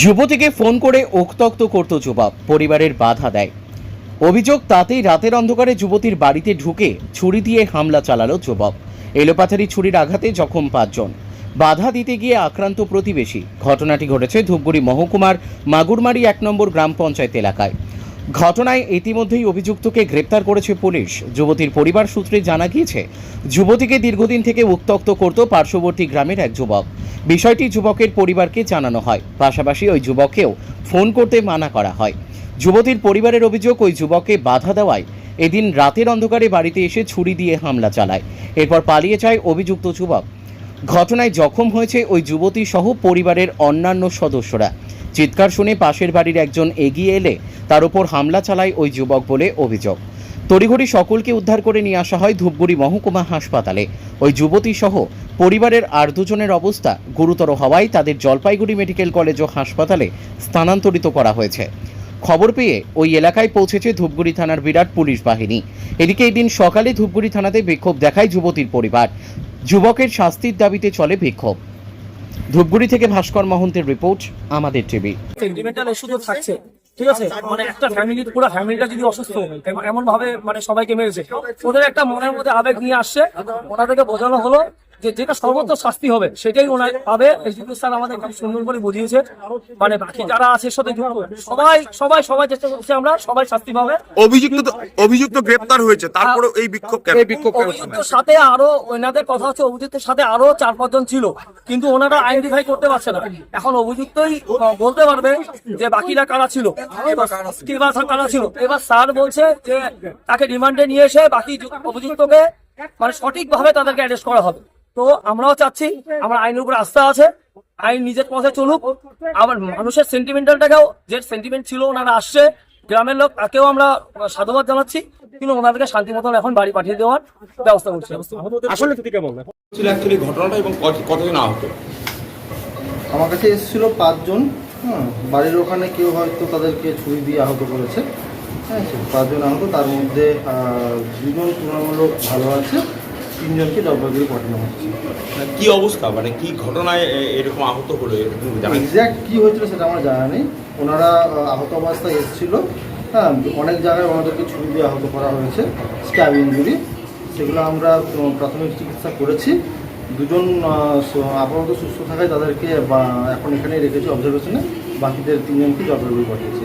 যুবতীকে phone করে ওক্তক্ত করত যুবক। পরিবারের বাধা দেয়। অভিযোগ তাতেই রাতের অন্ধকারে যুবতীর বাড়িতে ঢুকে ছুরি দিয়ে হামলা চালালো যুবক। এলোপাথারি ছুরির আঘাতে জখম পাঁচজন। বাধা দিতে গিয়ে আক্রান্ত প্রতিবেশী। ঘটনাটি ঘটেছে ধূপগুড়ি মহকুমার মাগুরমারি এক নম্বর গ্রাম পঞ্চায়েত এলাকায়। ঘটনায় ইতিমধ্যেই অভিযুক্তকে গ্রেপ্তার করেছে পুলিশ। যুবতীর পরিবার সূত্রে জানা গিয়েছে, যুবতীকে দীর্ঘদিন থেকে উত্তক্ত করত পার্শ্ববর্তী গ্রামের এক যুবক। বিষয়টি যুবকের পরিবারকে জানানো হয়। পাশাপাশি ওই যুবককেও ফোন করতে মানা করা হয়। যুবতীর পরিবারের অভিযোগ, ওই যুবককে বাধা দেওয়ায় এদিন রাতের অন্ধকারে বাড়িতে এসে ছুরি দিয়ে হামলা চালায়। এরপর পালিয়ে যায় অভিযুক্ত যুবক। ঘটনায় জখম হয়েছে ওই যুবতী সহ পরিবারের অন্যান্য সদস্যরা। চিৎকার শুনে পাশের বাড়ির একজন এগিয়ে এলে তার উপর হামলা চালায় ওই যুবক বলে অভিযোগ। তড়িঘড়ি সকলকে উদ্ধার করে নিয়ে আসা হয় ধূপগুড়ি মহকুমা হাসপাতালে। ওই যুবতী সহ পরিবারের আর দুজনের অবস্থা গুরুতর হওয়ায় তাদের জলপাইগুড়ি মেডিকেল কলেজ ও হাসপাতালে স্থানান্তরিত করা হয়েছে। খবর পেয়ে ওই এলাকায় পৌঁছেছে ধূপগুড়ি থানার বিরাট পুলিশ বাহিনী। এদিকে এই দিন সকালে ধূপগুড়ি থানাতে বিক্ষোভ দেখায় যুবতীর পরিবার। যুবকের শাস্তির দাবিতে চলে বিক্ষোভ। ধূপগুড়ি থেকে ভাস্কর মহন্তের রিপোর্ট, আমাদের টিভি। ঠিক আছে? মানে একটা ফ্যামিলি পুরো ফ্যামিলিটা যদি অসুস্থ হয় এমন ভাবে মানে সবাইকে মেরেছে। ওদের একটা মনের মধ্যে আবেগ নিয়ে আসছে। ওনাদেরকে বোঝানো হলো যে যেটা সর্বোচ্চ শাস্তি হবে সেটাই ওনার পাবে। স্যার আমাদের খুব সুন্দর করে বুঝিয়েছে মানে বাকি যারা আছে সাথে সবাই সবাই সবাই চেষ্টা করছে আমরা সবাই শাস্তি পাবে। অভিযুক্ত অভিযুক্ত গ্রেপ্তার হয়েছে তারপরে এই বিক্ষোভ কেন? অভিযুক্তের সাথে আরও ওনাদের কথা হচ্ছে অভিযুক্তের সাথে আরও চার পাঁচজন ছিল কিন্তু ওনারা আইডেন্টিফাই করতে পারছে না। এখন অভিযুক্তই বলতে পারবে যে বাকিরা কারা ছিল? এবার কারা ছিল? এবার স্যার বলছে যে তাকে রিমান্ডে নিয়ে এসে বাকি অভিযুক্তকে মানে সঠিকভাবে তাদেরকে অ্যারেস্ট করা হবে। তো আমরাও চাচ্ছি আমার আইনের উপরে আস্থা আছে আইন নিজের পথে চলুক। আবার মানুষের সেন্টিমেন্টালটাকেও যে সেন্টিমেন্ট ছিল ওনারা আসছে গ্রামের লোক তাকেও আমরা সাধুবাদ জানাচ্ছি। কিন্তু ওনাদেরকে শান্তি মতন এখন বাড়ি পাঠিয়ে দেওয়ার ব্যবস্থা করছি। আসলে ছিল অ্যাকচুয়ালি ঘটনাটা এবং কতজন আহত? আমার কাছে এসেছিল পাঁচজন হ্যাঁ বাড়ির ওখানে কেউ হয়তো তাদেরকে ছুরি দিয়ে আহত করেছে। হ্যাঁ পাঁচজন আহত তার মধ্যে দুজন তুলনামূলক ভালো আছে। তিনজনকে জলপাইগুড়ি পাঠানো হচ্ছে। কি অবস্থা? মানে কি ঘটনায় এরকম আহত হলো? এরকম এক্স্যাক্ট কী হয়েছিল সেটা আমার জানা নেই। ওনারা আহত অবস্থায় এসেছিল। হ্যাঁ অনেক জায়গায় ওনাদেরকে ছুরি দিয়ে আহত করা হয়েছে স্ট্যাব ইঞ্জুরি। সেগুলো আমরা প্রাথমিক চিকিৎসা করেছি। দুজন আপাতত সুস্থ থাকায় তাদেরকে এখন এখানেই রেখেছি অবজারভেশনে বাকিদের তিনজনকে জলপাইগুড়ি পাঠিয়েছি।